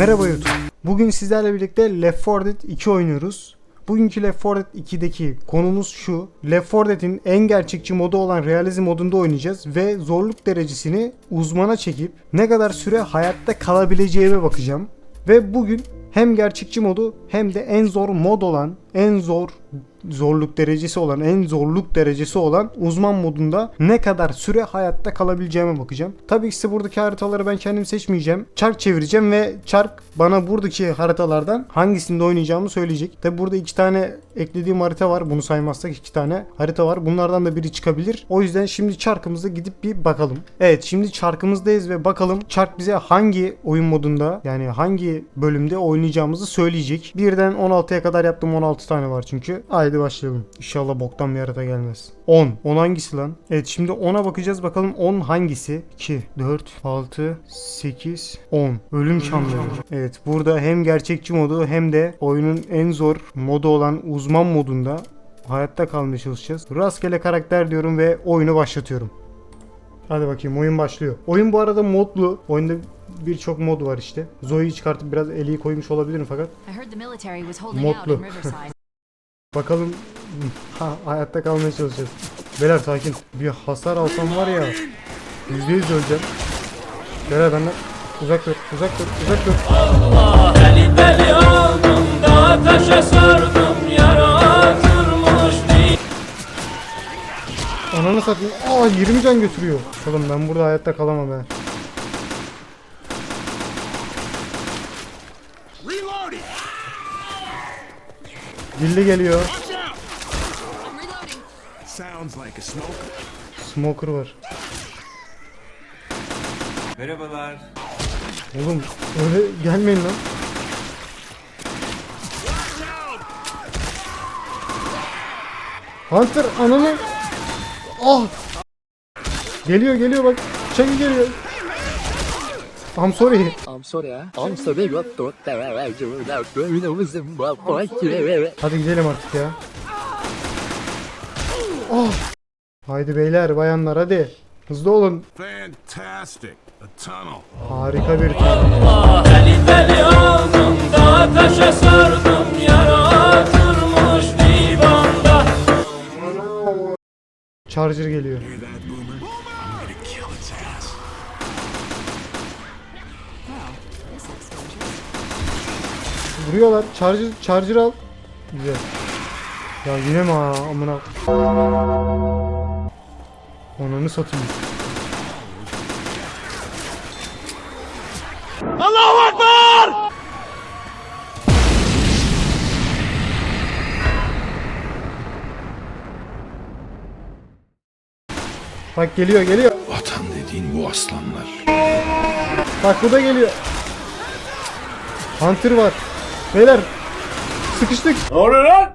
Merhaba YouTube. Bugün sizlerle birlikte Left 4 Dead 2 oynuyoruz. Bugünkü Left 4 Dead 2'deki konumuz şu. Left 4 Dead'in en gerçekçi modu olan realizm modunda oynayacağız ve zorluk derecesini uzmana çekip ne kadar süre hayatta kalabileceğime bakacağım. Ve bugün hem gerçekçi modu hem de en zor mod olan, en zor zorluk derecesi olan, en zorluk derecesi olan uzman modunda ne kadar süre hayatta kalabileceğime bakacağım. Tabii ki size buradaki haritaları ben kendim seçmeyeceğim. Çark çevireceğim ve çark bana buradaki haritalardan hangisinde oynayacağımı söyleyecek. Tabii burada iki tane eklediğim harita var. Bunu saymazsak iki tane harita var. Bunlardan da biri çıkabilir. O yüzden şimdi çarkımıza gidip bir bakalım. Evet şimdi çarkımızdayız ve bakalım çark bize hangi oyun modunda yani hangi bölümde oynayacağımızı söyleyecek. Birden 16'ya kadar yaptım 16 tane var çünkü. Haydi başlayalım. İnşallah boktan bir harita gelmez. 10. 10 hangisi lan? Evet şimdi 10'a bakacağız bakalım 10 hangisi? 2, 4, 6, 8, 10. Ölüm çamları. Evet burada hem gerçekçi modu hem de oyunun en zor modu olan uzman modunda hayatta kalmaya çalışacağız. Rastgele karakter diyorum ve oyunu başlatıyorum. Hadi bakayım oyun başlıyor. Oyun bu arada modlu. Oyunda birçok mod var işte. Zoe'yi çıkartıp biraz Ellie'yi koymuş olabilirim fakat I Bakalım ha, hayatta kalmaya çalışacağız. Beyler sakin. Bir hasar alsam var ya yüzde yüz öleceğim. Beyler benden uzak dur, uzak dur, uzak dur. Deli deli oldum da ateşe sardım yaratırmış bir Ananı satayım. Aa 20 can götürüyor. Oğlum ben burada hayatta kalamam he. Dilli geliyor. Sounds like a smoker. Smoker var. Merhabalar. Oğlum öyle gelmeyin lan. Hunter ananı. Ah. Geliyor geliyor bak. Çekil geliyor. I'm sorry. I'm sorry, ah. I'm sorry, Hadi gidelim artık ya. Oh. Haydi beyler bayanlar hadi. Hızlı olun. Fantastic. A tunnel. Harika bir Ah deli deli oldum da ateşe sardım yaratırmış divanda charger geliyor. Vuruyorlar. Charger, charger al. Güzel. Ya yine mi ha amına. Ananı satayım. Bak geliyor geliyor. Vatan dediğin bu aslanlar. Bak bu da geliyor. Hunter var. Beyler sıkıştık. Ne oluyor lan?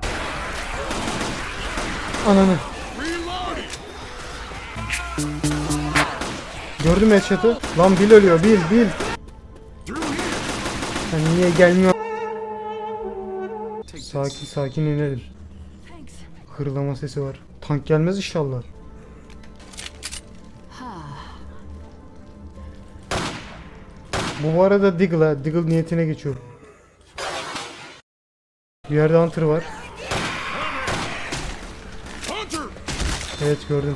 Ananı. Gördün mü headshot'ı? Lan Bill ölüyor. Bill, Bill. Sen niye gelmiyor? Sakin sakin inelim. Hırlama sesi var. Tank gelmez inşallah. Bu bu arada Diggle. Diggle niyetine geçiyor. Bir yerde Hunter var. Evet gördüm.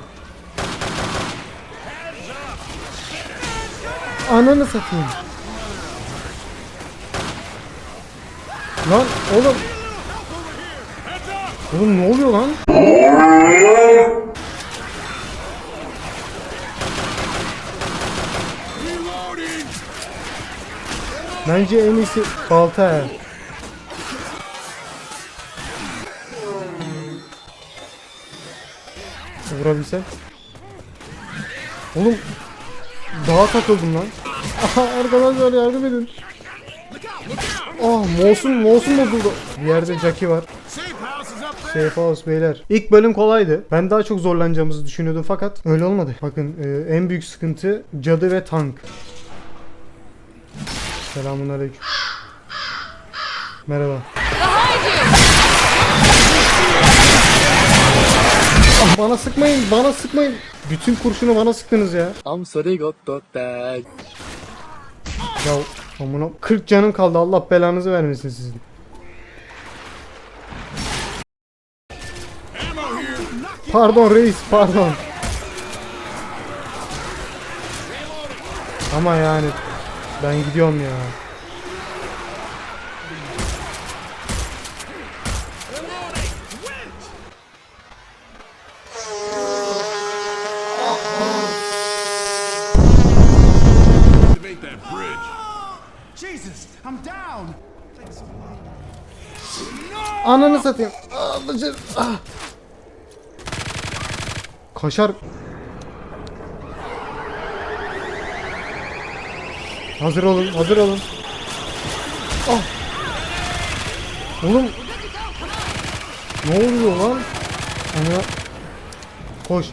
Ananı satayım. Lan oğlum. Oğlum ne oluyor lan? Bence en iyisi balta ya. Vurabilsem. Oğlum dağa takıldım lan. Aha arkadaşlar yardım edin. Ah mouse'um mouse'um bozuldu. Bir yerde Jackie var. Safe House beyler. İlk bölüm kolaydı. Ben daha çok zorlanacağımızı düşünüyordum fakat öyle olmadı. Bakın e, en büyük sıkıntı cadı ve tank. Selamun aleyküm. Merhaba. Ah, bana sıkmayın, bana sıkmayın. Bütün kurşunu bana sıktınız ya. I'm sorry, got that. Ya Amına 40 canım kaldı. Allah belanızı vermesin sizin. Pardon reis, pardon. Ama yani ben gidiyorum ya. Activate that bridge. Jesus, I'm down. Ananı satayım. Aa, bacım. Ah. Kaşar. Hazır olun, hazır olun. Ah. Oğlum. Ne oluyor lan? Ana. Koş,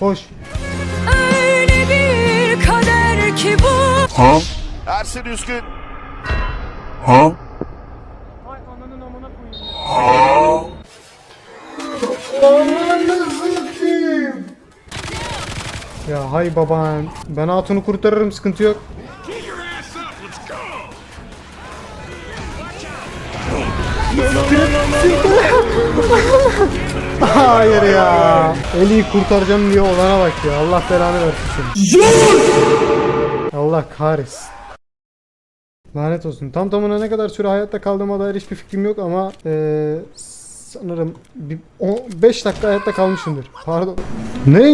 koş. Öyle bir kader ki bu Ersin Üskün. Ya hay baban. Ben hatunu kurtarırım sıkıntı yok. Hayır ya. Eli'yi kurtaracağım diye olana bak ya. Allah belanı versin. Allah kahretsin. Lanet olsun. Tam tamına ne kadar süre hayatta kaldığıma dair hiçbir fikrim yok ama eee sanırım 5 dakika hayatta kalmışımdır. Pardon. Nereye